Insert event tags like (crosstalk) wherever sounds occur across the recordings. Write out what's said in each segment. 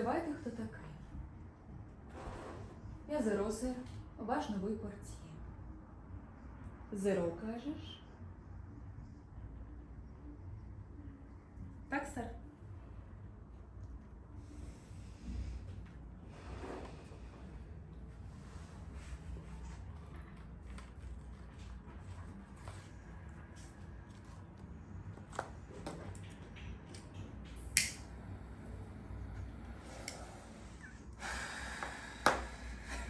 Стривайте, хто такий. Я Зеро, сер, ваш новий портьє. Зеро, кажеш? Так, сер.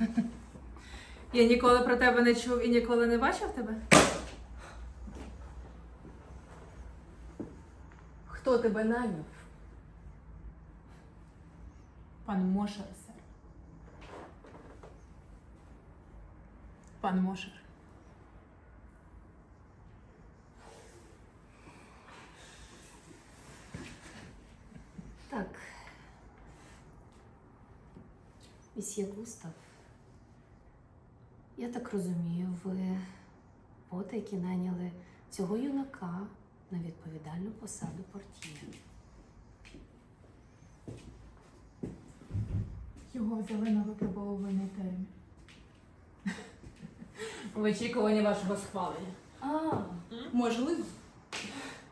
(laughs) Я ніколи про тебе не чув і ніколи не бачив тебе. Хто тебе наняв? Пан Мошер, сер. Пан Мошер. Так. Місьє Густав. Я так розумію, ви які найняли цього юнака на відповідальну посаду портьє. Його взяли на випробовувальний термін. В очікуванні вашого схвалення. А, можливо.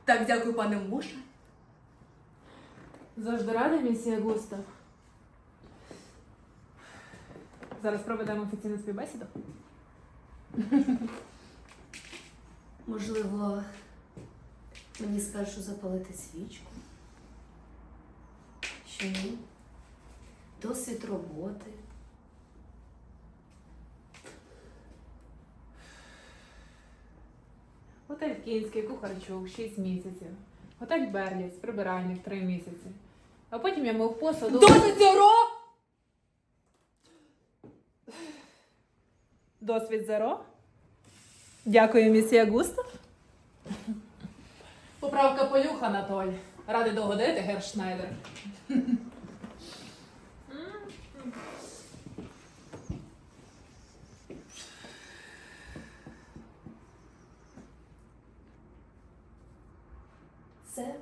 Так, дякую, пане Моша. Завжди радий, місія Густав. Зараз проведемо офіційну співбесіду. Можливо, мені спершу запалити свічку. Що ні? Досвід роботи. Готель Київський, Кухарчук, 6 місяців. Готель Берліц, прибиральник 3 місяці. А потім я мив посуд. у- Досить Зеро! Досвід зеро. Дякую, місія Густав. Поправка полюх, Анатоль. Радий догодити, Герр Шнайдер. Це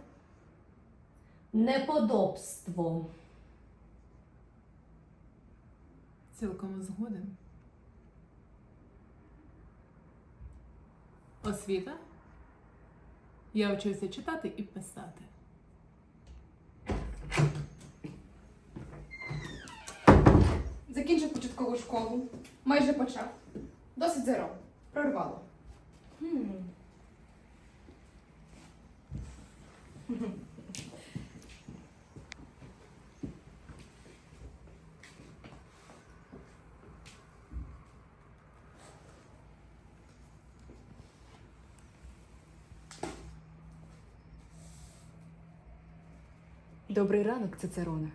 неподобство. Цілком згоден. Освіта. Я вчуся читати і писати. Закінчив початкову школу. Майже почав. Досить зеро. Прорвало. Хм. (laughs) Добрий ранок, Цицероне.